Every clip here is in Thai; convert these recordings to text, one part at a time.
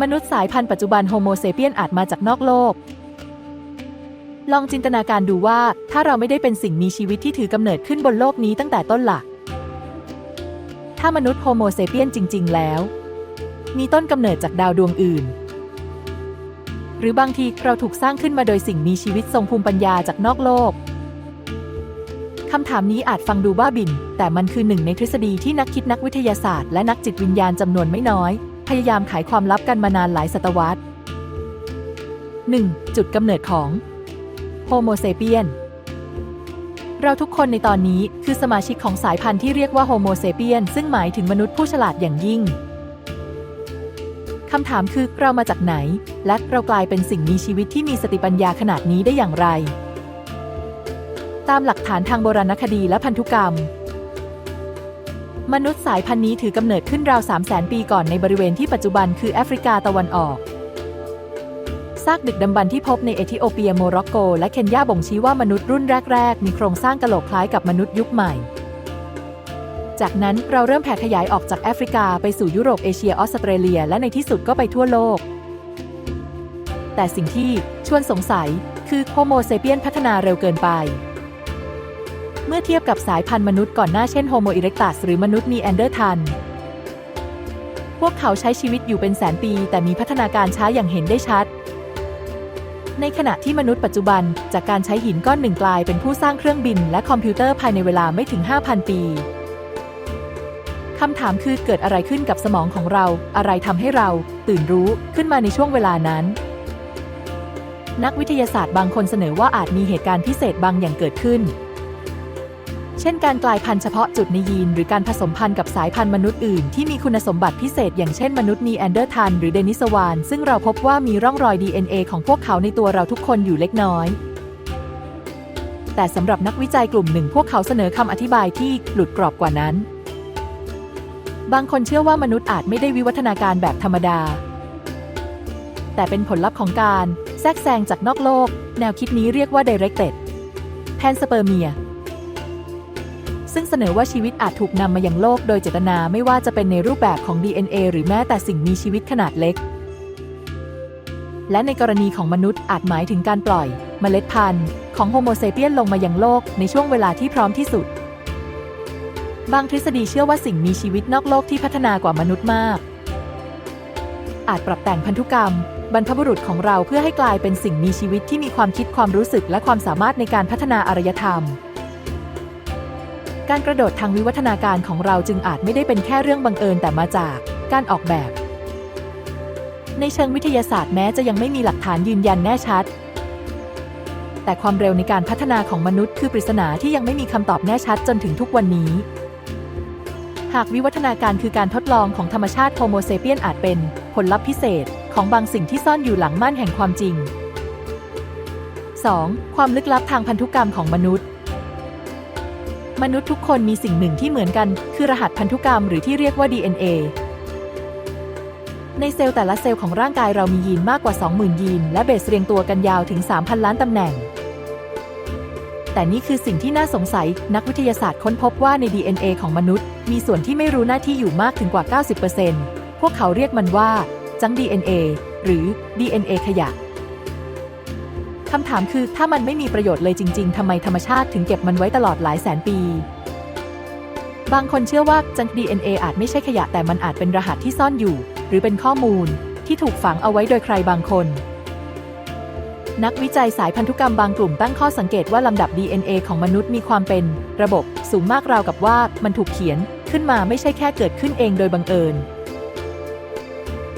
มนุษย์สายพันธุ์ปัจจุบันโฮโมเซเปียนอาจมาจากนอกโลก ลองจินตนาการดูว่าถ้าเราไม่ได้เป็นสิ่งมีชีวิตที่ถือกำเนิดขึ้นบนโลกนี้ตั้งแต่ต้นหลัก ถ้ามนุษย์โฮโมเซเปียนจริง ๆ แล้ว มีต้นกำเนิดจากดาวดวงอื่น หรือบางทีเราถูกสร้างขึ้นมาโดยสิ่งมีชีวิตทรงภูมิปัญญาจากนอกโลกคำถามนี้อาจฟังดูบ้าบิ่นแต่มันคือหนึ่งในทฤษฎีที่นักคิดนักวิทยาศาสตร์และนักจิตวิญญาณจำนวนไม่น้อย พยายามไขความลับกันมานานหลายศตวรรษ 1. จุดกำเนิดของโฮโมเซเปียนเราทุกคนในตอนนี้คือสมาชิกของสายพันธุ์ที่เรียกว่าโฮโมเซเปียนซึ่งหมายถึงมนุษย์ผู้ฉลาดอย่างยิ่ง คำถามคือเรามาจากไหน และเรากลายเป็นสิ่งมีชีวิตที่มีสติปัญญาขนาดนี้ได้อย่างไร ตามหลักฐานทางโบราณคดีและพันธุกรรม มนุษย์สายพันธุ์นี้ถือกำเนิดขึ้นราว 3 0 0 0 0 0ปีก่อนในบริเวณที่ปัจจุบันคือแอฟริกาตะวันออกซากดึกดำบรรพ์ที่พบในเอธิโอเปียโมร็อกโก และเคนยาบ่งชี้ว่ามนุษย์รุ่นแรก ๆ มีโครงสร้างกะโหลกคล้ายกับมนุษย์ยุคใหม่ จากนั้นเราเริ่มแผ่ขยายออกจากแอฟริกาไปสู่ยุโรปเอเชียออสเตรเลีย และในที่สุดก็ไปทั่วโลก แต่สิ่งที่ชวนสงสัยคือโฮโมเซเปียนพัฒนาเร็วเกินไป เมื่อเทียบกับสายพันธุ์มนุษย์ก่อนหน้าเช่นโฮโมอิเร็กตัสหรือมนุษย์นีแอนเดอร์ทัน พวกเขาใช้ชีวิตอยู่เป็นแสนปี แต่มีพัฒนาการช้าอย่างเห็นได้ชัด ในขณะที่มนุษย์ปัจจุบัน จากการใช้หินก้อนหนึ่งกลายเป็นผู้สร้างเครื่องบิน และคอมพิวเตอร์ภายในเวลาไม่ถึง 5,000 ปีคำถามคือเกิดอะไรขึ้นกับสมองของเรา อะไรทำให้เรา ตื่นรู้ขึ้นมาในช่วงเวลานั้น นักวิทยาศาสตร์บางคนเสนอว่าอาจมีเหตุการณ์พิเศษบางอย่างเกิดขึ้น เช่นการกลายพันธุ์เฉพาะจุดในยีน หรือการผสมพันธุ์กับสายพันธุ์มนุษย์อื่นที่มีคุณสมบัติพิเศษ อย่างเช่นมนุษย์นีแอนเดอร์ทันหรือเดนิสวาน ซึ่งเราพบว่ามีร่องรอย DNA ของพวกเขาในตัวเราทุกคนอยู่เล็กน้อย แต่สำหรับนักวิจัยกลุ่มหนึ่งพวกเขาเสนอคำอธิบายที่หลุดกรอบกว่านั้น บางคนเชื่อว่ามนุษย์อาจไม่ได้วิวัฒนาการแบบธรรมดา แต่เป็นผลลัพธ์ของการแทรกแซงจากนอกโลก แนวคิดนี้เรียกว่า directed panspermia ซึ่งเสนอว่าชีวิตอาจถูกนำมายังโลกโดยเจตนาไม่ว่าจะเป็นในรูปแบบของ DNA หรือแม้แต่สิ่งมีชีวิตขนาดเล็ก และในกรณีของมนุษย์อาจหมายถึงการปล่อยเมล็ดพันธุ์ ของโฮโมเซเปียนลงมายังโลกในช่วงเวลาที่พร้อมที่สุด บางทฤษฎีเชื่อว่าสิ่งมีชีวิตนอกโลกที่พัฒนากว่ามนุษย์มาก อาจปรับแต่งพันธุกรรม บรรพบุรุษของเราเพื่อให้กลายเป็นสิ่งมีชีวิตที่มีความคิดความรู้สึกและความสามารถในการพัฒนาอารยธรรม การกระโดดทางวิวัฒนาการของเราจึงอาจไม่ได้เป็นแค่เรื่องบังเอิญแต่มาจากการออกแบบ ในเชิงวิทยาศาสตร์แม้จะยังไม่มีหลักฐานยืนยันแน่ชัด แต่ความเร็วในการพัฒนาของมนุษย์คือปริศนาที่ยังไม่มีคำตอบแน่ชัดจนถึงทุกวันนี้ หากวิวัฒนาการคือการทดลองของธรรมชาติโฮโมเซเปียนอาจเป็นผลลัพธ์พิเศษของบางสิ่งที่ซ่อนอยู่หลังม่านแห่งความจริง 2. ความลึกลับทางพันธุกรรมของมนุษย์ มนุษย์ทุกคนมีสิ่งหนึ่งที่เหมือนกัน คือรหัสพันธุกรรมหรือที่เรียกว่า DNA ในเซลล์แต่ละเซลล์ของร่างกายเรามียีนมากกว่า 20,000 ยีน และเบสเรียงตัวกันยาวถึง 3,000 ล้านตำแหน่ง แต่นี่คือสิ่งที่น่าสงสัย นักวิทยาศาสตร์ค้นพบว่าใน DNA ของมนุษย์ มีส่วนที่ไม่รู้หน้าที่อยู่มากถึงกว่า 90%พวกเขาเรียกมันว่าจัง DNA หรือ DNA ขยะ คำถามคือถ้ามันไม่มีประโยชน์เลยจริง ๆ ทำไมธรรมชาติถึงเก็บมันไว้ตลอดหลายแสนปี บางคนเชื่อว่าจัง DNA อาจไม่ใช่ขยะแต่มันอาจเป็นรหัสที่ซ่อนอยู่ หรือเป็นข้อมูลที่ถูกฝังเอาไว้โดยใครบางคน นักวิจัยสายพันธุกรรมบางกลุ่มตั้งข้อสังเกตว่าลำดับ DNA ของมนุษย์มีความเป็น ระบบสูงมากราวกับว่ามันถูกเขียนขึ้นมาไม่ใช่แค่เกิดขึ้นเองโดยบังเอิญ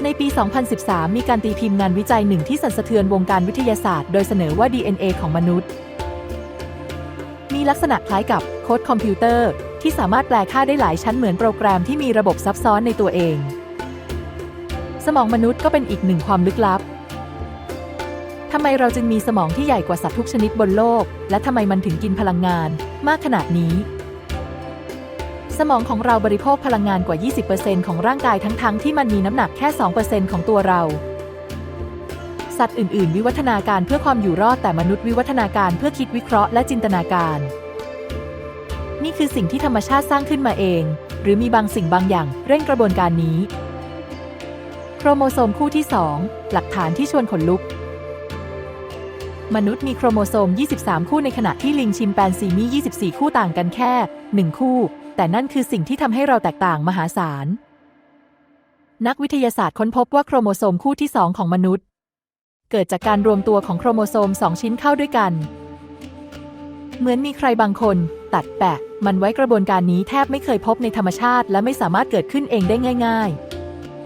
ในปี 2013 มีการตีพิมพ์งานวิจัยหนึ่งที่สั่นสะเทือนวงการวิทยาศาสตร์ โดยเสนอว่า DNA ของมนุษย์ มีลักษณะคล้ายกับโค้ดคอมพิวเตอร์ ที่สามารถแปลค่าได้หลายชั้นเหมือนโปรแกรมที่มีระบบซับซ้อนในตัวเอง สมองมนุษย์ก็เป็นอีกหนึ่งความลึกลับทำไมเราจึงมีสมองที่ใหญ่กว่าสัตว์ทุกชนิดบนโลก และทำไมมันถึงกินพลังงาน มากขนาดนี้ สมองของเราบริโภคพลังงานกว่า 20%ของร่างกายทั้งๆทที่มันมีน้ำหนักแค่ 2%ของตัวเรา สัตว์อื่น ๆ วิวัฒนาการเพื่อความอยู่รอดแต่มนุษย์วิวัฒนาการเพื่อคิดวิเคราะห์และจินตนาการ นี่คือสิ่งที่ธรรมชาติสร้างขึ้นมาเอง หรือมีบางสิ่งบางอย่างเร่งกระบวนการนี้ โครโมโซมคู่ที่ 2 หลักฐานที่ชวนขนลุก มนุษย์มีโครโมโซม 23 คู่ในขณะที่ลิงชิมแปนซีมี 24 คู่ต่างกันแค่ 1 คู่ แต่นั่นคือสิ่งที่ทำให้เราแตกต่างมหาศาล นักวิทยาศาสตร์ค้นพบว่าโครโมโซมคู่ที่2ของมนุษย์ เกิดจากการรวมตัวของโครโมโซม2ชิ้นเข้าด้วยกัน เหมือนมีใครบางคน ตัดแปะ มันไว้กระบวนการนี้แทบไม่เคยพบในธรรมชาติ และไม่สามารถเกิดขึ้นเองได้ง่าย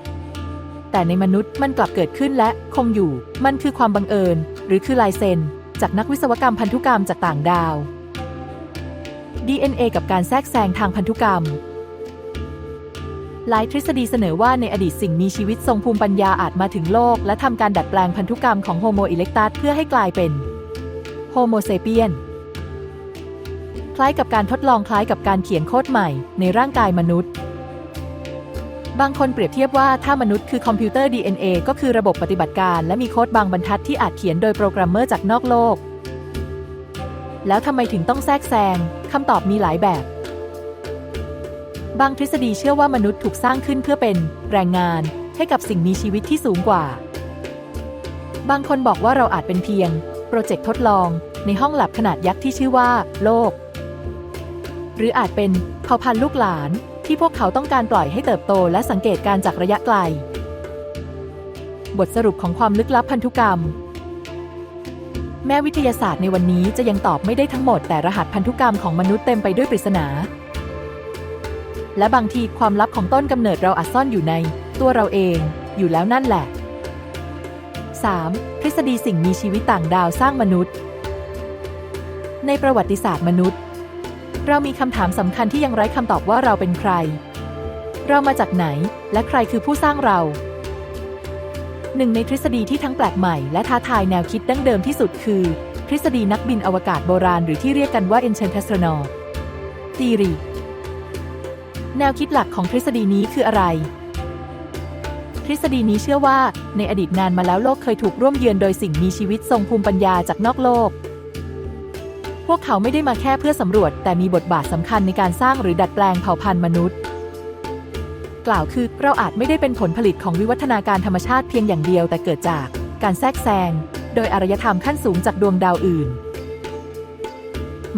ๆแต่ในมนุษย์มันกลับเกิดขึ้นและคงอยู่ มันคือความบังเอิญ หรือคือลายเซ็น จากนักวิศวกรรมพันธุกรรมจากต่างดาว DNA กับการแทรกแซงทางพันธุกรรม หลายทฤษฎีเสนอว่าในอดีตสิ่งมีชีวิตทรงภูมิปัญญาอาจมาถึงโลก และทำการดัดแปลงพันธุกรรมของโฮโมอิเล็กตัสเพื่อให้กลายเป็นโฮโมเซเปียนคล้ายกับการทดลองคล้ายกับการเขียนโค้ดใหม่ในร่างกายมนุษย์ บางคนเปรียบเทียบว่าถ้ามนุษย์คือคอมพิวเตอร์ DNA ก็คือระบบปฏิบัติการและมีโค้ดบางบรรทัดที่อาจเขียนโดยโปรแกรมเมอร์จากนอกโลก แล้วทำไมถึงต้องแทรกแซง คำตอบมีหลายแบบ บางทฤษฎีเชื่อว่ามนุษย์ถูกสร้างขึ้นเพื่อเป็นแรงงานให้กับสิ่งมีชีวิตที่สูงกว่า บางคนบอกว่าเราอาจเป็นเพียง โปรเจกต์ทดลองในห้องแลบขนาดยักษ์ที่ชื่อว่า โลก หรืออาจเป็นเผ่าพันธุ์ลูกหลานที่พวกเขาต้องการปล่อยให้เติบโตและสังเกตการจากระยะไกล บทสรุปของความลึกลับพันธุกรรม แม้วิทยาศาสตร์ในวันนี้จะยังตอบไม่ได้ทั้งหมดแต่รหัสพันธุกรรมของมนุษย์เต็มไปด้วยปริศนา และบางทีความลับของต้นกำเนิดเราอาจซ่อนอยู่ใน ตัวเราเอง อยู่แล้วนั่นแหละ 3. ทฤษฎีสิ่งมีชีวิตต่างดาวสร้างมนุษย์ ในประวัติศาสตร์มนุษย์ เรามีคำถามสำคัญที่ยังไร้คำตอบว่าเราเป็นใคร เรามาจากไหน และใครคือผู้สร้างเรา หนึ่งในทฤษฎีที่ทั้งแปลกใหม่และท้าทายแนวคิดดั้งเดิมที่สุดคือ ทฤษฎีนักบินอวกาศโบราณหรือที่เรียกกันว่า Enchantressnol Theory แนวคิดหลักของทฤษฎีนี้คืออะไร ทฤษฎีนี้เชื่อว่า ในอดีตนานมาแล้วโลกเคยถูกร่วมเยือนโดยสิ่งมีชีวิตทรงภูมิปัญญาจากนอกโลก พวกเขาไม่ได้มาแค่เพื่อสำรวจ แต่มีบทบาทสำคัญในการสร้างหรือดัดแปลงเผ่าพันธุ์มนุษย์ กล่าวคือ เราอาจไม่ได้เป็นผลผลิตของวิวัฒนาการธรรมชาติเพียงอย่างเดียวแต่เกิดจากการแทรกแซง โดยอารยธรรมขั้นสูงจากดวงดาวอื่น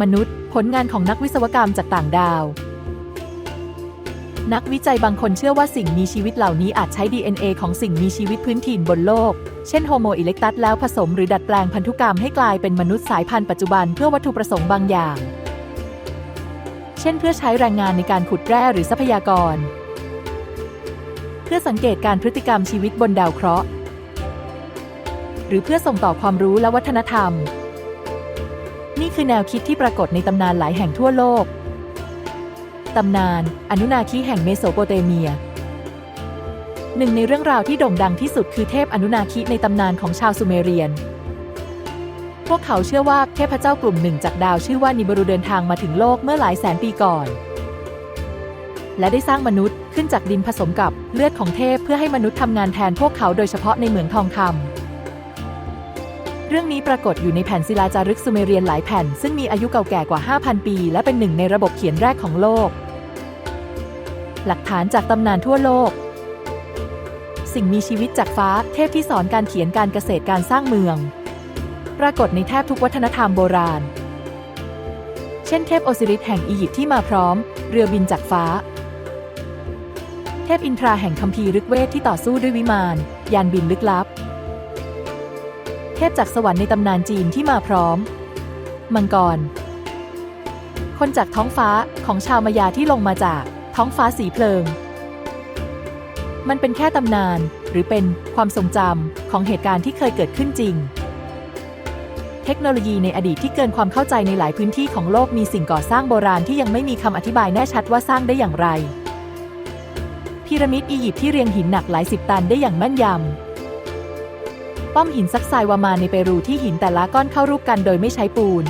มนุษย์ ผลงานของนักวิศวกรรมจากต่างดาว นักวิจัยบางคนเชื่อว่าสิ่งมีชีวิตเหล่านี้อาจใช้ DNA ของสิ่งมีชีวิตพื้นถิ่นบนโลก เช่นโฮโมอิเล็กตัสแล้วผสมหรือดัดแปลงพันธุกรรมให้กลายเป็นมนุษย์สายพันธุ์ปัจจุบันเพื่อวัตถุประสงค์บางอย่าง เช่น เพื่อใช้แรงงานในการขุดแร่หรือทรัพยากร พื่อสังเกตการพฤติกรรมชีวิตบนดาวเคราะห์ หรือเพื่อส่งต่อความรู้และวัฒนธรรม นี่คือแนวคิดที่ปรากฏในตำนานหลายแห่งทั่วโลก ตำนาน อนุนาคีแห่งเมโสโปเตเมีย หนึ่งในเรื่องราวที่โด่งดังที่สุดคือเทพอนุนาคีในตำนานของชาวซูเมเรียนพวกเขาเชื่อว่าเทพเจ้ากลุ่มหนึ่งจากดาวชื่อว่านิบรูเดินทางมาถึงโลกเมื่อหลายแสนปีก่อน และได้สร้างมนุษย์ขึ้นจากดินผสมกับเลือดของเทพเพื่อให้มนุษย์ทำงานแทนพวกเขาโดยเฉพาะในเหมืองทองคำ เรื่องนี้ปรากฏอยู่ในแผ่นศิลาจารึกซูเมเรียนหลายแผ่น ซึ่งมีอายุเก่าแก่กว่า 5,000 ปี และเป็นหนึ่งในระบบเขียนแรกของโลก หลักฐานจากตำนานทั่วโลก สิ่งมีชีวิตจากฟ้าเทพที่สอนการเขียนการเกษตรการสร้างเมือง ปรากฏในแทบทุกวัฒนธรรมโบราณ เช่นเทพโอซิริสแห่งอียิปต์ที่มาพร้อม เรือบินจากฟ้า เทพอินทราแห่งคัมภีร์ฤกเวทที่ต่อสู้ด้วยวิมาน ยานบินลึกลับ เทพจากสวรรค์ในตำนานจีนที่มาพร้อม มังกร คนจากท้องฟ้าของชาวมายาที่ลงมาจากท้องฟ้าสีเพลิง มันเป็นแค่ตำนานหรือเป็นความทรงจำของเหตุการณ์ที่เคยเกิดขึ้นจริง เทคโนโลยีในอดีตที่เกินความเข้าใจในหลายพื้นที่ของโลกมีสิ่งก่อสร้างโบราณที่ยังไม่มีคำอธิบายแน่ชัดว่าสร้างได้อย่างไร พีระมิดอียิปต์ที่เรียงหินหนักหลายสิบตันได้อย่างแม่นยำ ป้อมหินซักไซวามาในเปรูที่หินแต่ละก้อนเข้ารูปกันโดยไม่ใช้ปูน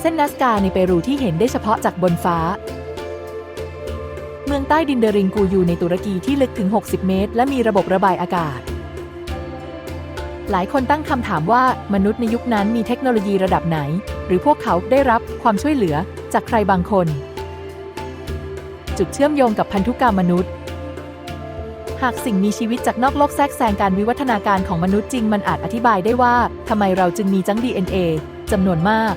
เส้นนัสกาในเปรูที่เห็นได้เฉพาะจากบนฟ้า เมืองใต้ดินเดริงกูอยู่ในตุรกีที่ลึกถึง 60 เมตร และมีระบบระบายอากาศ หลายคนตั้งคำถามว่ามนุษย์ในยุคนั้นมีเทคโนโลยีระดับไหน หรือพวกเขาได้รับความช่วยเหลือจากใครบางคน จุดเชื่อมโยงกับพันธุกรรมมนุษย์ หากสิ่งมีชีวิตจากนอกโลกแทรกแซงการวิวัฒนาการของมนุษย์จริง มันอาจอธิบายได้ว่าทำไมเราจึงมีจัง DNA จำนวนมาก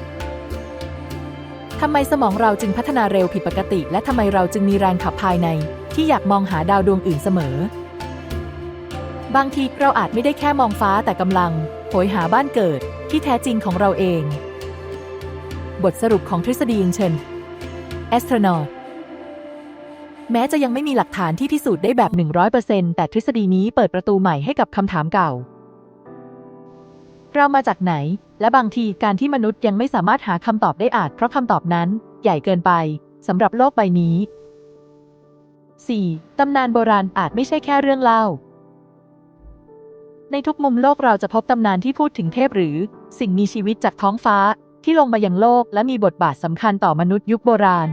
ทำไมสมองเราจึงพัฒนาเร็วผิดปกติ และทำไมเราจึงมีแรงขับภายใน ที่อยากมองหาดาวดวงอื่นเสมอ บางทีเราอาจไม่ได้แค่มองฟ้าแต่กำลังโหยหาบ้านเกิดที่แท้จริงของเราเอง บทสรุปของทฤษฎียิงเชน Astronaut แม้จะยังไม่มีหลักฐานที่พิสูจน์ได้แบบ 100%แต่ทฤษฎีนี้เปิดประตูใหม่ให้กับคำถามเก่า เรามาจากไหน และบางทีการที่มนุษย์ยังไม่สามารถหาคำตอบได้อาจ เพราะคำตอบนั้น ใหญ่เกินไปสำหรับโลกใบนี้ 4. ตำนานโบราณอาจไม่ใช่แค่เรื่องเล่า ในทุกมุมโลกเราจะพบตำนานที่พูดถึงเทพหรือ สิ่งมีชีวิตจากท้องฟ้าที่ลงมายังโลกและมีบทบาทสำคัญต่อมนุษย์ยุคโบราณ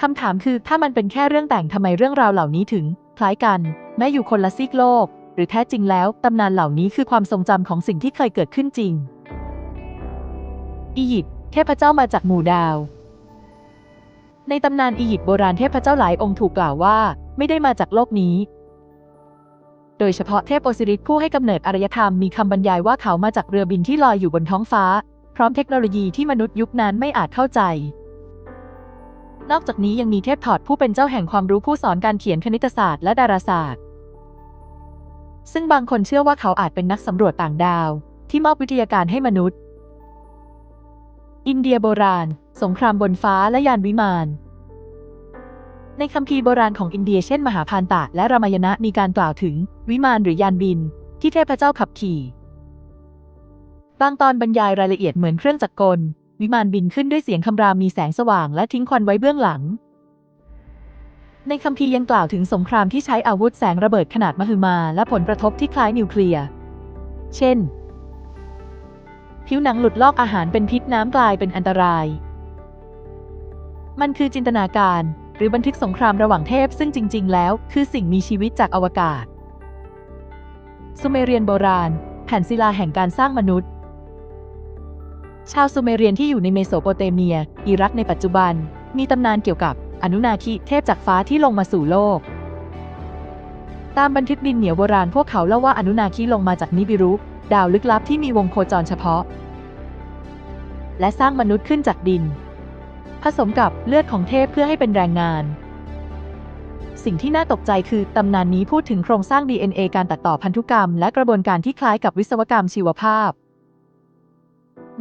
คำถามคือถ้ามันเป็นแค่เรื่องแต่งทำไมเรื่องราวเหล่านี้ถึง คล้ายกัน แม้อยู่คนละซีกโลก หรือแท้จริงแล้วตำนานเหล่านี้คือความทรงจำของสิ่งที่เคยเกิดขึ้นจริง อียิปต์เทพเจ้ามาจากหมู่ดาว ในตำนานอียิปต์โบราณเทพเจ้าหลายองค์ถูกกล่าวว่า ไม่ได้มาจากโลกนี้ โดยเฉพาะเทพโอซิริสผู้ให้กำเนิดอารยธรรมมีคำบรรยายว่าเขามาจากเรือบินที่ลอยอยู่บนท้องฟ้า พร้อมเทคโนโลยีที่มนุษย์ยุคนั้นไม่อาจเข้าใจ นอกจากนี้ยังมีเทพถอดผู้เป็นเจ้าแห่งความรู้ผู้สอนการเขียนคณิตศาสตร์และดาราศาสตร์ ซึ่งบางคนเชื่อว่าเขาอาจเป็นนักสำรวจต่างดาว ที่มอบวิทยาการให้มนุษย์ อินเดียโบราณ สงครามบนฟ้าและยานวิมาน ในคัมภีร์โบราณของอินเดียเช่น มหาพานตะและรามายณะมีการกล่าวถึง วิมานหรือยานบิน ที่เทพเจ้าขับขี่ บางตอนบรรยายรายละเอียดเหมือนเครื่องจักรกล วิมานบินขึ้นด้วยเสียงคำรามมีแสงสว่างและทิ้งควันไว้เบื้องหลัง ในคัมภีร์ยังกล่าวถึงสงครามที่ใช้อาวุธแสงระเบิดขนาดมหึมา และผลกระทบที่คล้ายนิวเคลียร์ เช่น ผิวหนังหลุดลอกอาหารเป็นพิษน้ำกลายเป็นอันตราย มันคือจินตนาการ หรือบันทึกสงครามระหว่างเทพซึ่งจริง ๆ แล้ว คือสิ่งมีชีวิตจากอวกาศซูเมเรียนโบราณ แผ่นศิลาแห่งการสร้างมนุษย์ ชาวซูเมเรียนที่อยู่ในเมโสโปเตเมีย อิรักในปัจจุบัน มีตำนานเกี่ยวกับอนุนาคิเทพจากฟ้าที่ลงมาสู่โลก ตามบันทึกดินเหนียวโบราณพวกเขาเล่าว่าอนุนาคิลงมาจากนิบิรุดาวลึกลับที่มีวงโคจรเฉพาะ และสร้างมนุษย์ขึ้นจากดิน ผสมกับเลือดของเทพเพื่อให้เป็นแรงงาน สิ่งที่น่าตกใจคือตำนานนี้พูดถึงโครงสร้าง DNA การตัดต่อพันธุกรรม และกระบวนการที่คล้ายกับวิศวกรรมชีวภาพ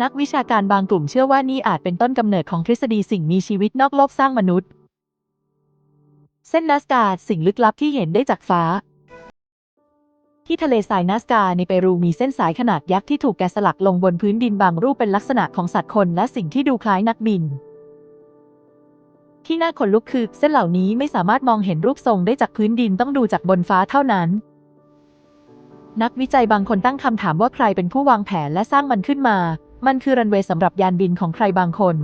นักวิชาการบางกลุ่มเชื่อว่านี่อาจเป็นต้นกำเนิดของทฤษฎีสิ่งมีชีวิตนอกโลกสร้างมนุษย์ เส้นนัสกาสิ่งลึกลับที่เห็นได้จากฟ้า ที่ทะเลทรายนัสกาในเปรูมีเส้นสายขนาดยักษ์ที่ถูกแกะสลักลงบนพื้นดินบางรูปเป็นลักษณะของสัตว์คนและสิ่งที่ดูคล้ายนักบิน ที่น่าขนลุกคือ เส้นเหล่านี้ไม่สามารถมองเห็นรูปทรงได้จากพื้นดินต้องดูจากบนฟ้าเท่านั้นนักวิจัยบางคนตั้งคำถามว่าใครเป็นผู้วางแผนและสร้างมันขึ้นมา มันคือรันเวย์สำหรับยานบินของใครบางคน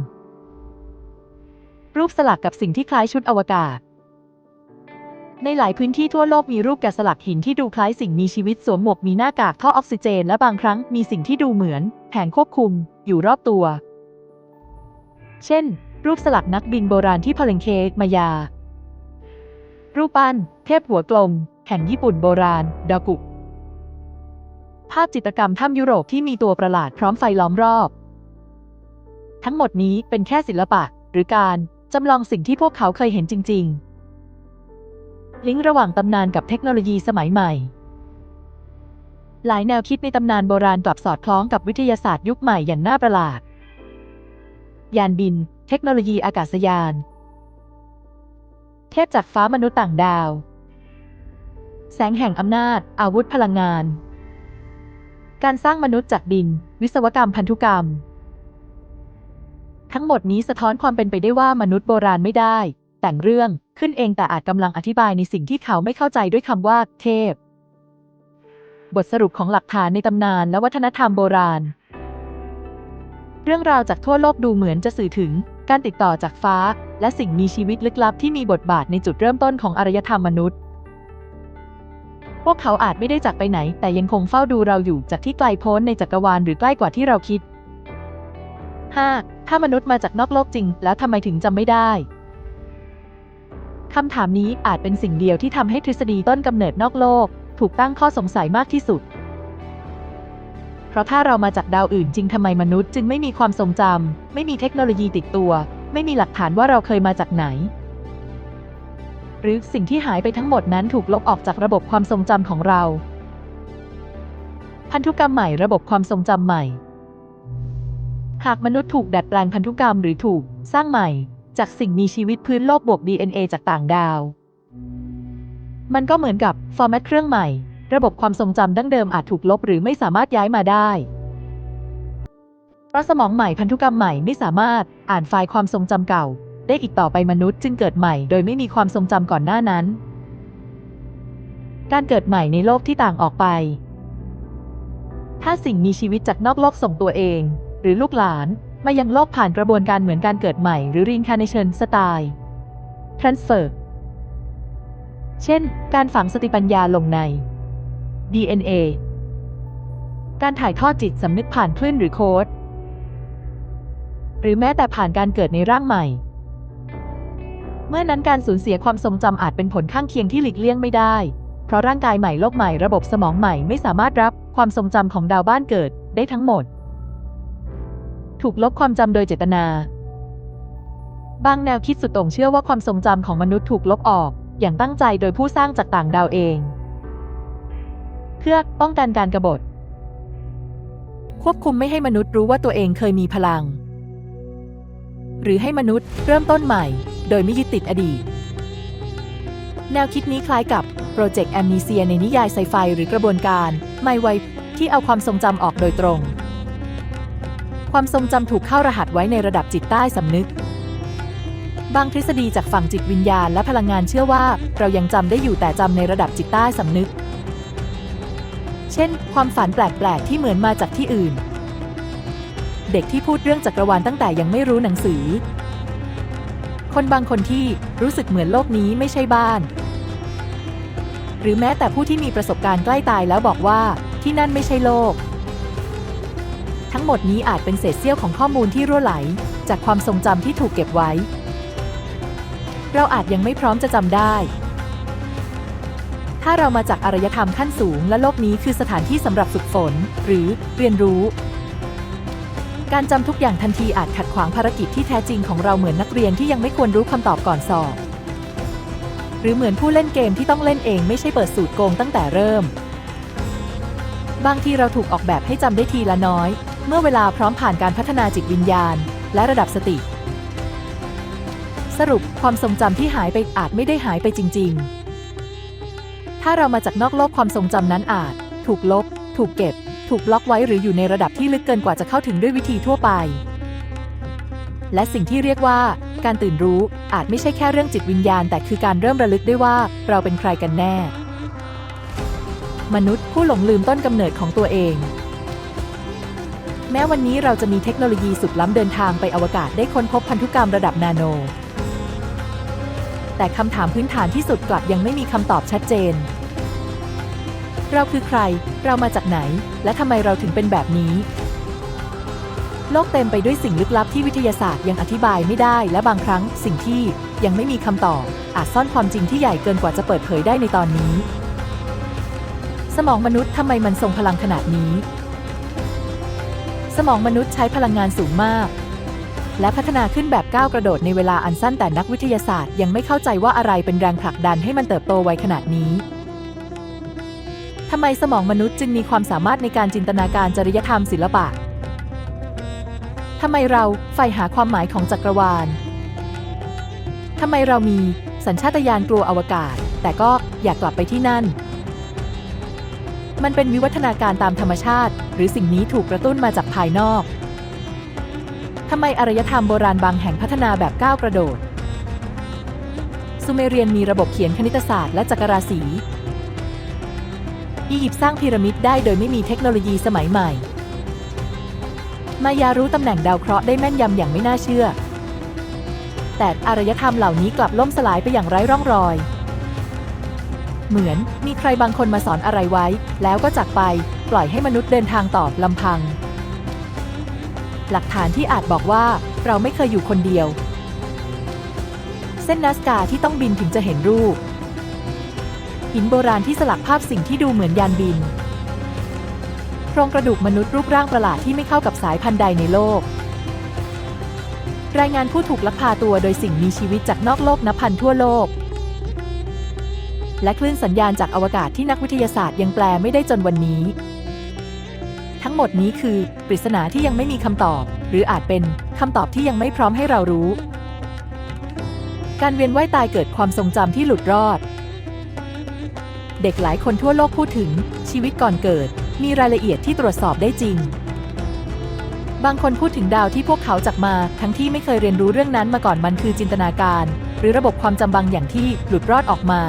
รูปสลักกับสิ่งที่คล้ายชุดอวกาศ ในหลายพื้นที่ทั่วโลกมีรูปแกะสลักหินที่ดูคล้ายสิ่งมีชีวิตสวมหมวกมีหน้ากากท่อออกซิเจน และบางครั้งมีสิ่งที่ดูเหมือน แผงควบคุม อยู่รอบตัว เช่น รูปสลักนักบินโบราณที่พาเลงเคมายา รูปปั้นเทพหัวกลมแห่งญี่ปุ่นโบราณดากุ ภาพจิตรกรรมถ้ำยุโรปที่มีตัวประหลาดพร้อมไฟล้อมรอบ ทั้งหมดนี้เป็นแค่ศิลปะ หรือการจำลองสิ่งที่พวกเขาเคยเห็นจริง ๆ ลิงก์ระหว่างตำนานกับเทคโนโลยีสมัยใหม่ หลายแนวคิดในตำนานโบราณกลับสอดคล้องกับวิทยาศาสตร์ยุคใหม่อย่างน่าประหลาด ยานบิน เทคโนโลยีอากาศยาน เทพจากฟ้ามนุษย์ต่างดาว แสงแห่งอำนาจ อาวุธพลังงาน การสร้างมนุษย์จากดิน วิศวกรรมพันธุกรรม ทั้งหมดนี้สะท้อนความเป็นไปได้ว่ามนุษย์โบราณไม่ได้ แต่งเรื่องขึ้นเองแต่อาจกำลังอธิบายในสิ่งที่เขาไม่เข้าใจด้วยคำว่า เทพ บทสรุปของหลักฐานในตำนานและวัฒนธรรมโบราณ เรื่องราวจากทั่วโลกดูเหมือนจะสื่อถึงการติดต่อจากฟ้า และสิ่งมีชีวิตลึกลับที่มีบทบาทในจุดเริ่มต้นของอารยธรรมมนุษย์ วกเขาอาจไม่ได้จากไปไหน แต่ยังคงเฝ้าดูเราอยู่จากที่ไกลโพ้นในจักรวาลหรือใกล้กว่าที่เราคิด 5. ถ้ามนุษย์มาจากนอกโลกจริง แล้วทำไมถึงจำไม่ได้คคำถามนี้อาจเป็นสิ่งเดียวที่ทำให้ทฤษฎีต้นกำเนิดนอกโลก ถูกตั้งข้อสงสัยมากที่สุด เพราะถ้าเรามาจากดาวอื่นจริงทำไมมนุษย์จึงไม่มีความทรงจำไม่มีเทคโนโลยีติดตัว ไม่มีหลักฐานว่าเราเคยมาจากไหน หรือสิ่งที่หายไปทั้งหมดนั้นถูกลบออกจากระบบความทรงจำของเรา พันธุกรรมใหม่ระบบความทรงจำใหม่ หากมนุษย์ถูกดัดแปลงพันธุกรรมหรือถูกสร้างใหม่ จากสิ่งมีชีวิตพื้นโลกบวก DNA จากต่างดาว มันก็เหมือนกับฟอร์แมตเครื่องใหม่ ระบบความทรงจำดั้งเดิมอาจถูกลบหรือไม่สามารถย้ายมาได้เพราะสมองใหม่พันธุกรรมใหม่ไม่สามารถอ่านไฟล์ความทรงจำเก่า ได้อีกต่อไปมนุษย์จึงเกิดใหม่โดยไม่มีความทรงจำก่อนหน้านั้น การเกิดใหม่ในโลกที่ต่างออกไป ถ้าสิ่งมีชีวิตจากนอกโลกส่งตัวเอง หรือลูกหลานมายังโลกผ่านกระบวนการเหมือนการเกิดใหม่หรือ reincarnation สไตล์ transfer เช่น การฝังสติปัญญาลงใน DNA การถ่ายทอดจิตสำนึกผ่านคลื่นหรือโค้ด หรือแม้แต่ผ่านการเกิดในร่างใหม่ เมื่อนั้นการสูญเสียความทรงจำอาจเป็นผลข้างเคียงที่หลีกเลี่ยงไม่ได้ เพราะร่างกายใหม่โลกใหม่ระบบสมองใหม่ไม่สามารถรับความทรงจำของดาวบ้านเกิดได้ทั้งหมด ถูกลบความจำโดยเจตนาบางแนวคิดสุดโต่งเชื่อว่าความทรงจำของมนุษย์ถูกลบออก อย่างตั้งใจโดยผู้สร้างจากต่างดาวเอง เพื่อป้องกันการกรบฏ ควบคุมไม่ให้มนุษย์รู้ว่าตัวเองเคยมีพลัง หรือให้มนุษย์เริ่มต้นใหม่ โดยไม่ยึดติดอดีต แนวคิดนี้คล้ายกับโปรเจกต์แอมนีเซียในนิยายไซไฟหรือกระบวนการไมไวที่เอาความทรงจำออกโดยตรง ความทรงจำถูกเข้ารหัสไว้ในระดับจิตใต้สำนึก บางทฤษฎีจากฝั่งจิตวิญญาณและพลังงานเชื่อว่า เรายังจำได้อยู่แต่จำในระดับจิตใต้สำนึก เช่น ความฝันแปลก ๆ ที่เหมือนมาจากที่อื่น เด็กที่พูดเรื่องจักรวาลตั้งแต่ยังไม่รู้หนังสือ คนบางคนที่รู้สึกเหมือนโลกนี้ไม่ใช่บ้าน หรือแม้แต่ผู้ที่มีประสบการณ์ใกล้ตายแล้วบอกว่าที่นั่นไม่ใช่โลก ทั้งหมดนี้อาจเป็นเศษเสี้ยวของข้อมูลที่รั่วไหล จากความทรงจำที่ถูกเก็บไว้ เราอาจยังไม่พร้อมจะจำได้ ถ้าเรามาจากอารยธรรมขั้นสูงและโลกนี้คือสถานที่สำหรับฝึกฝน หรือเรียนรู้ การจำทุกอย่างทันทีอาจขัดขวางภารกิจที่แท้จริงของเราเหมือนนักเรียนที่ยังไม่ควรรู้คำตอบก่อนสอบ หรือเหมือนผู้เล่นเกมที่ต้องเล่นเองไม่ใช่เปิดสูตรโกงตั้งแต่เริ่ม บางทีเราถูกออกแบบให้จำได้ทีละน้อย เมื่อเวลาพร้อมผ่านการพัฒนาจิตวิญญาณ และระดับสติ สรุปความทรงจำที่หายไปอาจไม่ได้หายไปจริง ๆ ถ้าเรามาจากนอกโลกความทรงจำนั้นอาจ ถูกลบ ถูกเก็บ ถูกบล็อกไว้หรืออยู่ในระดับที่ลึกเกินกว่าจะเข้าถึงด้วยวิธีทั่วไป และสิ่งที่เรียกว่า การตื่นรู้อาจไม่ใช่แค่เรื่องจิตวิญญาณ แต่คือการเริ่มระลึกได้ว่าเราเป็นใครกันแน่ มนุษย์ผู้หลงลืมต้นกำเนิดของตัวเอง แม้วันนี้เราจะมีเทคโนโลยีสุดล้ำเดินทางไปอวกาศได้ค้นพบพันธุกรรมระดับนาโน แต่คำถามพื้นฐานที่สุดกลับยังไม่มีคำตอบชัดเจน เราคือใคร เรามาจากไหน และทำไมเราถึงเป็นแบบนี้ โลกเต็มไปด้วยสิ่งลึกลับที่วิทยาศาสตร์ยังอธิบายไม่ได้ และบางครั้งสิ่งที่ยังไม่มีคำตอบอาจซ่อนความจริงที่ใหญ่เกินกว่าจะเปิดเผยได้ในตอนนี้ สมองมนุษย์ทำไมมันทรงพลังขนาดนี้ สมองมนุษย์ใช้พลังงานสูงมาก และพัฒนาขึ้นแบบก้าวกระโดดในเวลาอันสั้นแต่นักวิทยาศาสตร์ ยังไม่เข้าใจว่าอะไรเป็นแรงผลักดันให้มันเติบโตไวขนาดนี้ ทำไมสมองมนุษย์จึงมีความสามารถในการจินตนาการจริยธรรมศิลปะ ทำไมเราใฝ่หาความหมายของจักรวาล ทำไมเรามีสัญชาตญาณกลัวอวกาศ แต่ก็อยากกลับไปที่นั่น มันเป็นวิวัฒนาการตามธรรมชาติ หรือสิ่งนี้ถูกกระตุ้นมาจากภายนอก ทำไมอารยธรรมโบราณบางแห่งพัฒนาแบบก้าวกระโดด ซูเมเรียนมีระบบเขียนคณิตศาสตร์และจักรราศี อียิปต์สร้างพีระมิดได้โดยไม่มีเทคโนโลยีสมัยใหม่ มายารู้ตำแหน่งดาวเคราะห์ได้แม่นยำอย่างไม่น่าเชื่อ แต่อารยธรรมเหล่านี้กลับล่มสลายไปอย่างไร้ร่องรอย เหมือนมีใครบางคนมาสอนอะไรไว้ แล้วก็จากไปปล่อยให้มนุษย์เดินทางต่อลำพัง หลักฐานที่อาจบอกว่าเราไม่เคยอยู่คนเดียว เส้นนาสกาที่ต้องบินถึงจะเห็นรูป หินโบราณที่สลักภาพสิ่งที่ดูเหมือนยานบิน โครงกระดูกมนุษย์รูปร่างประหลาดที่ไม่เข้ากับสายพันธุ์ใดในโลก รายงานผู้ถูกลักพาตัวโดยสิ่งมีชีวิตจากนอกโลกนับพันทั่วโลก และคลื่นสัญญาณจากอวกาศที่นักวิทยาศาสตร์ยังแปลไม่ได้จนวันนี้ ทั้งหมดนี้คือปริศนาที่ยังไม่มีคำตอบ หรืออาจเป็นคำตอบที่ยังไม่พร้อมให้เรารู้ การเวียนว่ายตายเกิดความทรงจำที่หลุดรอด เด็กหลายคนทั่วโลกพูดถึง ชีวิตก่อนเกิด มีรายละเอียดที่ตรวจสอบได้จริง บางคนพูดถึงดาวที่พวกเขาจากมา ทั้งที่ไม่เคยเรียนรู้เรื่องนั้นมาก่อนมันคือจินตนาการ หรือระบบความจำบางอย่างที่หลุดรอดออกมา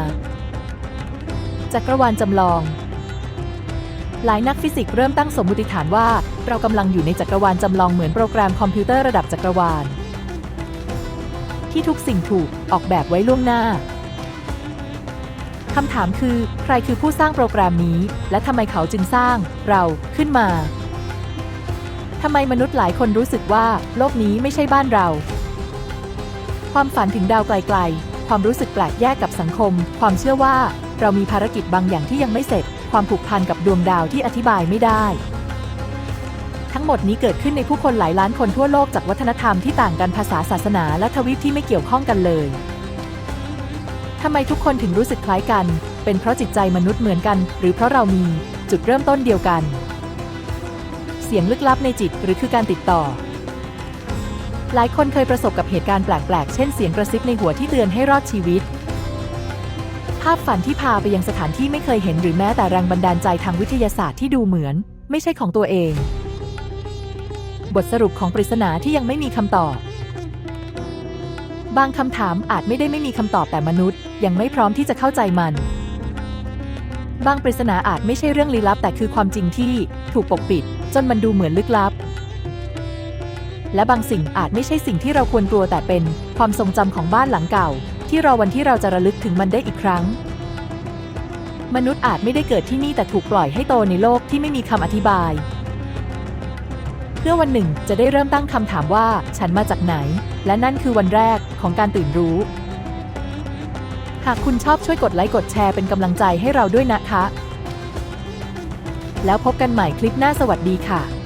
จักรวาลจำลอง หลายนักฟิสิกส์เริ่มตั้งสมมติฐานว่า เรากำลังอยู่ในจักรวาลจำลองเหมือนโปรแกรมคอมพิวเตอร์ระดับจักรวาล ที่ทุกสิ่งถูกออกแบบไว้ล่วงหน้า คำถามคือ ใครคือผู้สร้างโปรแกรมนี้ และทำไมเขาจึงสร้างเราขึ้นมาทำไมมนุษย์หลายคนรู้สึกว่า โลกนี้ไม่ใช่บ้านเรา ความฝันถึงดาวไกลๆ ความรู้สึกแปลกแยกกับสังคม ความเชื่อว่า เรามีภารกิจบางอย่างที่ยังไม่เสร็จ ความผูกพันกับดวงดาวที่อธิบายไม่ได้ ทั้งหมดนี้เกิดขึ้นในผู้คนหลายล้านคนทั่วโลกจากวัฒนธรรมที่ต่างกันภาษาศาสนาและทวีปที่ไม่เกี่ยวข้องกันเลย ทำไมทุกคนถึงรู้สึกคล้ายกัน เป็นเพราะจิตใจมนุษย์เหมือนกัน หรือเพราะเรามีจุดเริ่มต้นเดียวกัน เสียงลึกลับในจิตหรือคือการติดต่อ หลายคนเคยประสบกับเหตุการณ์แปลกๆ เช่นเสียงกระซิบในหัวที่เตือนให้รอดชีวิต ภาพฝันที่พาไปยังสถานที่ไม่เคยเห็นหรือแม้แต่แรงบันดาลใจทางวิทยาศาสตร์ที่ดูเหมือน ไม่ใช่ของตัวเอง บทสรุปของปริศนาที่ยังไม่มีคำตอบ บางคำถามอาจไม่ได้ไม่มีคำตอบแต่มนุษย์ ยังไม่พร้อมที่จะเข้าใจมัน บางปริศนาอาจไม่ใช่เรื่องลี้ลับ แต่คือความจริงที่ถูกปกปิด จนมันดูเหมือนลึกลับ และบางสิ่งอาจไม่ใช่สิ่งที่เราควรกลัวแต่เป็นความทรงจำของบ้านหลังเก่า ที่รอวันที่เราจะระลึกถึงมันได้อีกครั้ง มนุษย์อาจไม่ได้เกิดที่นี่แต่ถูกปล่อยให้โตในโลกที่ไม่มีคำอธิบาย พื่อวันหนึ่งจะได้เริ่มตั้งคำถามว่าฉันมาจากไหน และนั่นคือวันแรกของการตื่นรู้ หากคุณชอบช่วยกดไลค์กดแชร์เป็นกำลังใจให้เราด้วยนะคะ แล้วพบกันใหม่คลิปหน้าสวัสดีค่ะ